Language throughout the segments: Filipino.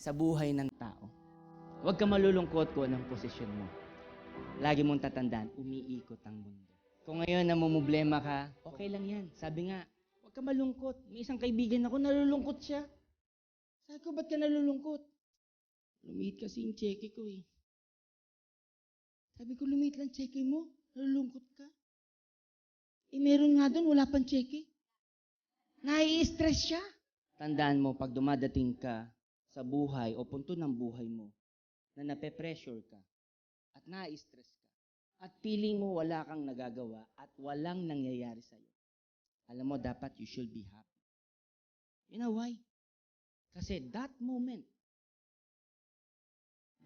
sa buhay ng tao. Huwag ka malulungkot kung anong posisyon mo. Lagi mong tatandaan, umiikot ang mundo. Kung ngayon namumblema ka, okay lang yan. Sabi nga, huwag ka malungkot. May isang kaibigan ako, nalulungkot siya. Sabi ko, ba't ka nalulungkot? Lumiit kasi yung cheque ko eh. Sabi ko, lumiit lang cheque mo. Nalulungkot ka. Eh, meron nga doon, wala pang cheque. Nai-stress siya. Tandaan mo, pag dumadating ka sa buhay o punto ng buhay mo, na nape-pressure ka at na-stress ka at feeling mo wala kang nagagawa at walang nangyayari sa'yo. Alam mo, dapat you should be happy. You know why? Kasi that moment,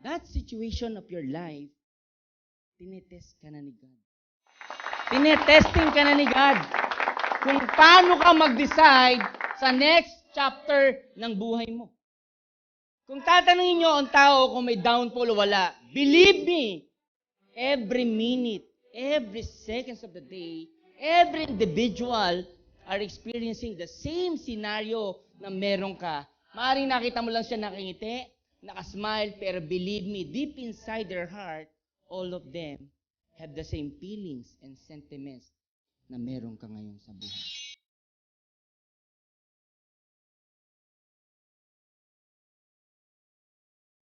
that situation of your life, tinetest ka na ni God. Tinetesting ka na ni God kung paano ka mag-decide sa next chapter ng buhay mo. Kung tatanungin nyo ang tao kung may downfall o wala, believe me, every minute, every seconds of the day, every individual are experiencing the same scenario na meron ka. Maaring nakita mo lang siya nakangiti, nakasmile, pero believe me, deep inside their heart, all of them have the same feelings and sentiments na meron ka ngayon sa buhay.